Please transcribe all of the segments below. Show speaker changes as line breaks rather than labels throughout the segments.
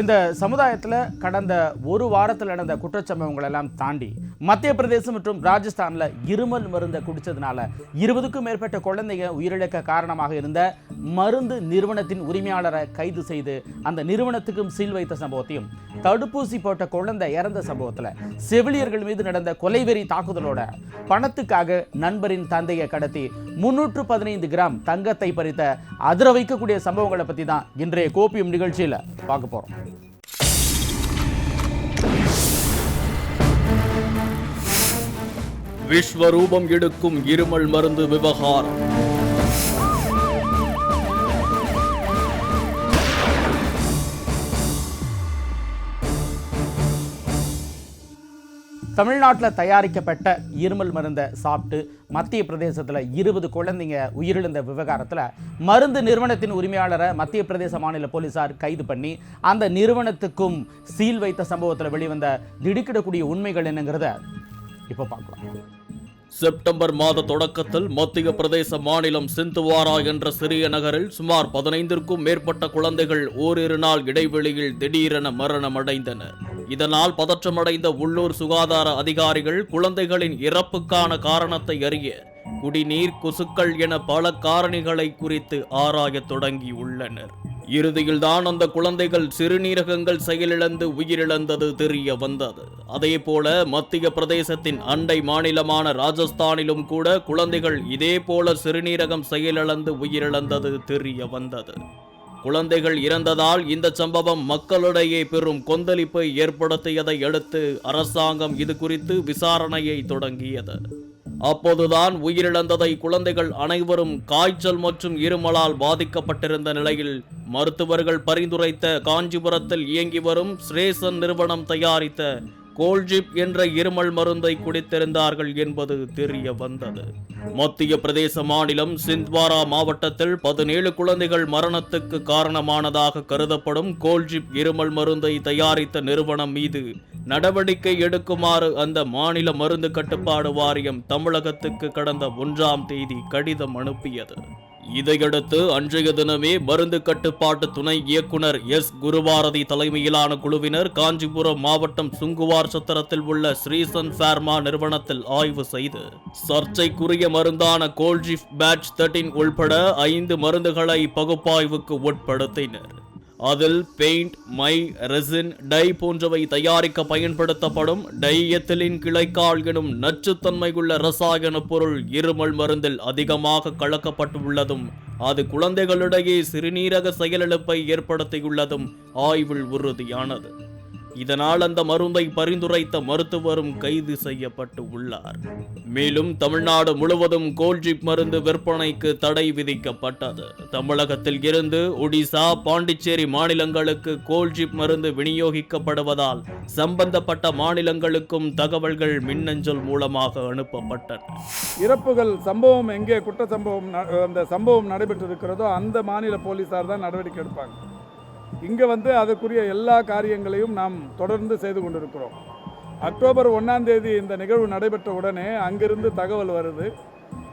இந்த சமுதாயத்தில் கடந்த ஒரு வாரத்தில் நடந்த குற்றச்சம்பவங்கள் எல்லாம் தாண்டி மத்திய பிரதேசம் மற்றும் ராஜஸ்தானில் இருமல் மருந்தை குடித்ததுனால இருபதுக்கும் மேற்பட்ட குழந்தைங்க உயிரிழக்க காரணமாக இருந்த மருந்து நிறுவனத்தின் உரிமையாளரை கைது செய்து அந்த நிறுவனத்துக்கும் சீல் வைத்த சம்பவத்தையும் தடுப்பூசி போட்ட குழந்தை இறந்த சம்பவத்தில் செவிலியர்கள் மீது நடந்த கொலைவெறி தாக்குதலோட பணத்துக்காக நண்பரின் தந்தையை கடத்தி முன்னூற்று பதினைந்து கிராம் தங்கத்தை பறித்த அதிர வைக்கக்கூடிய சம்பவங்களை பற்றி தான் இன்றைய கோப்பியம் நிகழ்ச்சியில் பார்க்க போகிறோம்
விஸ்வரூபம் எடுக்கும் இருமல் மருந்து விவகாரம்.
தமிழ்நாட்டில் தயாரிக்கப்பட்ட இருமல் மருந்தை சாப்பிட்டு மத்திய பிரதேசத்தில் இருபது குழந்தைங்க உயிரிழந்த விவகாரத்தில் மருந்து நிறுவனத்தின் உரிமையாளரை மத்திய பிரதேச மாநில போலீசார் கைது பண்ணி அந்த நிறுவனத்துக்கும் சீல் வைத்த சம்பவத்தில் வெளிவந்த திடுக்கிடக்கூடிய உண்மைகள் என்னங்கிறத இப்போ பார்க்கலாம்.
செப்டம்பர் மாத தொடக்கத்தில் மத்திய பிரதேச மாநிலம் சிந்துவாரா என்ற சிறிய நகரில் சுமார் பதினைந்திற்கும் மேற்பட்ட குழந்தைகள் ஓரிரு நாள் இடைவெளியில் திடீரென மரணமடைந்தனர். இதனால் பதற்றமடைந்த உள்ளூர் சுகாதார அதிகாரிகள் குழந்தைகளின் இறப்புக்கான காரணத்தை அறிய குடிநீர் கொசுக்கள் என பல காரணிகளை குறித்து ஆராயத் தொடங்கியுள்ளனர். இறுதியில்தான் அந்த குழந்தைகள் சிறுநீரகங்கள் செயலிழந்து உயிரிழந்தது தெரிய வந்தது. அதே போல மத்திய பிரதேசத்தின் அண்டை மாநிலமான ராஜஸ்தானிலும் கூட குழந்தைகள் இதே போல சிறுநீரகம் செயலிழந்து உயிரிழந்தது தெரிய வந்தது. குழந்தைகள் இறந்ததால் இந்த சம்பவம் மக்களிடையே பெரும் கொந்தளிப்பை ஏற்படுத்தியதை அடுத்து அரசாங்கம் இது குறித்து விசாரணையை தொடங்கியது. அப்போதுதான் உயிரிழந்ததை குழந்தைகள் அனைவரும் காய்ச்சல் மற்றும் இருமலால் பாதிக்கப்பட்டிருந்த நிலையில் மருத்துவர்கள் பரிந்துரைத்த காஞ்சிபுரத்தில் இயங்கி வரும் ஸ்ரேசன் நிறுவனம் தயாரித்த கோல்ஜிப் என்ற இருமல் மருந்தை குடித்திருந்தார்கள் என்பது தெரிய வந்தது. மத்திய பிரதேச மாநிலம் சிந்த்வாரா மாவட்டத்தில் பதினேழு குழந்தைகள் மரணத்துக்கு காரணமானதாக கருதப்படும் கோல்ஜிப் இருமல் மருந்தை தயாரித்த நிறுவனம் மீது நடவடிக்கை எடுக்குமாறு அந்த மாநில மருந்து கட்டுப்பாடு வாரியம் தமிழகத்துக்கு கடந்த ஒன்றாம் தேதி கடிதம் அனுப்பியது. இதையடுத்து அன்றைய தினமே மருந்து கட்டுப்பாட்டு துணை இயக்குனர் எஸ். குருபாரதி தலைமையிலான குழுவினர் காஞ்சிபுரம் மாவட்டம் சுங்குவார் சத்திரத்தில் உள்ள ஸ்ரீசன் ஃபேர்மா நிறுவனத்தில் ஆய்வு செய்து சர்ச்சைக்குரிய மருந்தான கோல்ஜிப் பேட்ச் தேர்ட்டின் உள்பட ஐந்து மருந்துகளை பகுப்பாய்வுக்கு உட்படுத்தினர். அதில் பெயிண்ட் மை ரெசின் டை போன்றவை தயாரிக்க பயன்படுத்தப்படும் டையத்திலின் கிளைக்கால் எனும் நச்சுத்தன்மையுள்ள ரசாயன பொருள் இருமல் மருந்தில் அதிகமாக கலக்கப்பட்டுள்ளதும் அது குழந்தைகளிடையே சிறுநீரக செயலிழப்பை ஏற்படுத்தியுள்ளதும் ஆய்வில் உறுதியானது. இதனால் அந்த மருந்தை பரிந்துரைத்த மருத்துவரும் கைது செய்யப்பட்டு உள்ளார். மேலும் தமிழ்நாடு முழுவதும் கோல்ஜிப் மருந்து விற்பனைக்கு தடை விதிக்கப்பட்டது. தமிழகத்தில் இருந்து ஒடிசா பாண்டிச்சேரி மாநிலங்களுக்கு கோல்ஜிப் மருந்து விநியோகிக்கப்படுவதால் சம்பந்தப்பட்ட மாநிலங்களுக்கும் தகவல்கள் மின்னஞ்சல் மூலமாக அனுப்பப்பட்டன.
இறப்புகள் சம்பவம் எங்கே குற்ற சம்பவம் ந- அந்த சம்பவம் நடைபெற்றிருக்கிறதோ அந்த மாநில போலீசார் தான் நடவடிக்கை எடுப்பாங்க. இங்கே வந்து அதற்குரிய எல்லா காரியங்களையும் நாம் தொடர்ந்து செய்து கொண்டிருக்கிறோம். அக்டோபர் ஒன்றாம் தேதி இந்த நிகழ்வு நடைபெற்ற உடனே அங்கிருந்து தகவல் வருது.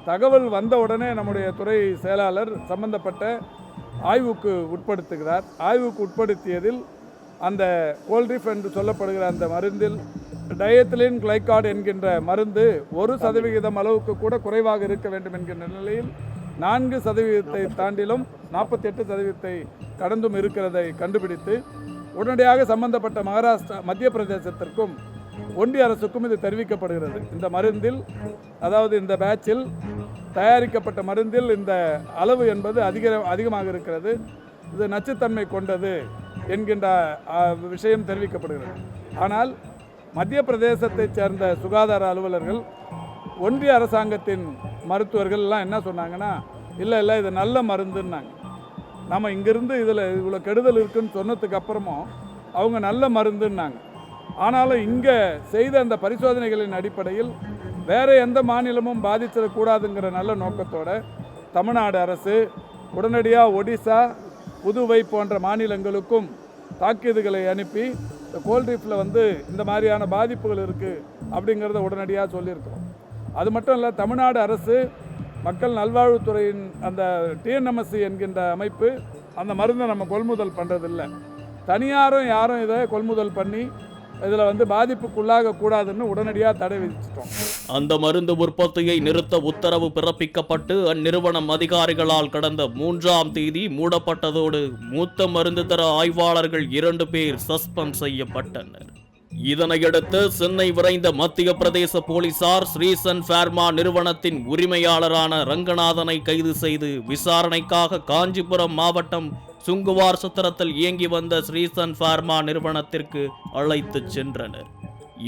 தகவல் வந்த உடனே நம்முடைய துறை செயலாளர் சம்பந்தப்பட்ட ஆய்வுக்கு உட்படுத்துகிறார். ஆய்வுக்கு உட்படுத்தியதில் அந்த கோல்ட்ரிஃப் என்று சொல்லப்படுகிற அந்த மருந்தில் டயத்திலின் கிளைகார்டு என்கின்ற மருந்து ஒரு சதவிகிதம் அளவுக்கு கூட குறைவாக இருக்க வேண்டும் என்கின்ற நிலையில் நான்கு சதவீதத்தை தாண்டிலும் நாற்பத்தி எட்டு சதவீதத்தை கடந்தும் இருக்கிறதை கண்டுபிடித்து உடனடியாக சம்பந்தப்பட்ட மகாராஷ்டிரா மத்திய பிரதேசத்திற்கும் ஒன்றிய அரசுக்கும் இது தெரிவிக்கப்படுகிறது. இந்த மருந்தில் அதாவது இந்த பேட்சில் தயாரிக்கப்பட்ட மருந்தில் இந்த அளவு என்பது அதிக அதிகமாக இருக்கிறது. இது நச்சுத்தன்மை கொண்டது என்கின்ற விஷயம் தெரிவிக்கப்படுகிறது. ஆனால் மத்திய பிரதேசத்தைச் சேர்ந்த சுகாதார அலுவலர்கள் ஒன்றிய அரசாங்கத்தின் மருத்துவர்கள்லாம் என்ன சொன்னாங்கன்னா இல்லை இல்லை இது நல்ல மருந்துன்னாங்க. நம்ம இங்கேருந்து இதில் இவ்வளோ கெடுதல் இருக்குன்னு சொன்னதுக்கு அப்புறமும் அவங்க நல்ல மருந்துன்னாங்க. ஆனாலும் இங்கே செய்த அந்த பரிசோதனைகளின் அடிப்படையில் வேறு எந்த மாநிலமும் பாதிச்சிடக்கூடாதுங்கிற நல்ல நோக்கத்தோட தமிழ்நாடு அரசு உடனடியாக ஒடிசா புதுவை போன்ற மாநிலங்களுக்கும் தாக்கீதுகளை அனுப்பி இந்த கோல்ட்ரீஃபில் வந்து இந்த மாதிரியான பாதிப்புகள் இருக்குது அப்படிங்கிறத உடனடியாக சொல்லியிருக்கிறோம். அது மட்டும் இல்லை தமிழ்நாடு அரசு மக்கள் நல்வாழ்வுத்துறையின் அந்த டிஎன்எம்எஸ்சி என்கின்ற அமைப்பு அந்த மருந்தை நம்ம கொள்முதல் பண்ணுறதில்ல தனியாரும் யாரும் இதை கொள்முதல் பண்ணி இதில் வந்து பாதிப்புக்குள்ளாக கூடாதுன்னு உடனடியாக தடை விதிச்சிட்டோம்.
அந்த மருந்து உற்பத்தியை நிறுத்த உத்தரவு பிறப்பிக்கப்பட்டு அந்நிறுவனம் அதிகாரிகளால் கடந்த மூன்றாம் தேதி மூடப்பட்டதோடு மூத்த மருந்து தர ஆய்வாளர்கள் இரண்டு பேர் சஸ்பெண்ட் செய்யப்பட்டனர். இதனையடுத்து சென்னை விரைந்த மத்திய பிரதேச போலீசார் ஸ்ரீசன் ஃபேர்மா நிறுவனத்தின் உரிமையாளரான ரங்கநாதனை கைது செய்து விசாரணைக்காக காஞ்சிபுரம் மாவட்டம் சுங்குவார் சத்திரத்தில் இயங்கி வந்த ஸ்ரீசன் ஃபார்மா நிறுவனத்திற்கு அழைத்துச் சென்றனர்.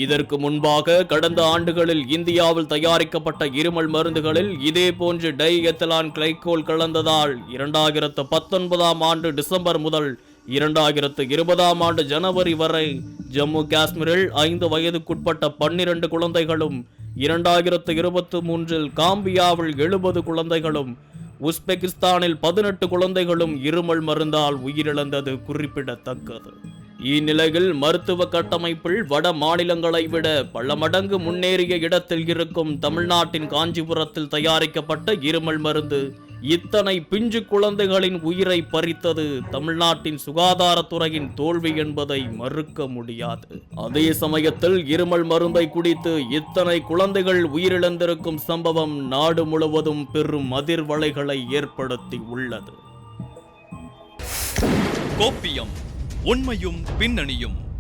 இதற்கு முன்பாக கடந்த ஆண்டுகளில் இந்தியாவில் தயாரிக்கப்பட்ட இருமல் மருந்துகளில் இதே போன்று டை எத்தலான் கிளைகோல் கலந்ததால் இரண்டாயிரத்து பத்தொன்பதாம் ஆண்டு டிசம்பர் முதல் இரண்டாயிரத்து இருபதாம் ஆண்டு ஜனவரி வரை ஜம்மு காஷ்மீரில் ஐந்து வயதுக்குட்பட்ட பன்னிரண்டு குழந்தைகளும் இரண்டாயிரத்து இருபத்தி மூன்றில் காம்பியாவில் எழுபது குழந்தைகளும் உஸ்பெகிஸ்தானில் பதினெட்டு குழந்தைகளும் இருமல் மருந்தால் உயிரிழந்தது குறிப்பிடத்தக்கது. இந்நிலையில் மருத்துவ கட்டமைப்பில் வட மாநிலங்களை விட பல மடங்கு முன்னேறிய இடத்தில் இருக்கும் தமிழ்நாட்டின் காஞ்சிபுரத்தில் தயாரிக்கப்பட்ட இருமல் மருந்து இத்தனை பிஞ்சு குழந்தைகளின் உயிரை பறித்தது தமிழ்நாட்டின் சுகாதாரத்துறையின் தோல்வி என்பதை மறுக்க முடியாது. அதே சமயத்தில் இருமல் மருந்தை குடித்து இத்தனை குழந்தைகள் உயிரிழந்திருக்கும் சம்பவம் நாடு முழுவதும் பெரும் அதிர்வலைகளை ஏற்படுத்தி உள்ளது.
கோப்பியம் உண்மையும் பின்னணியும்.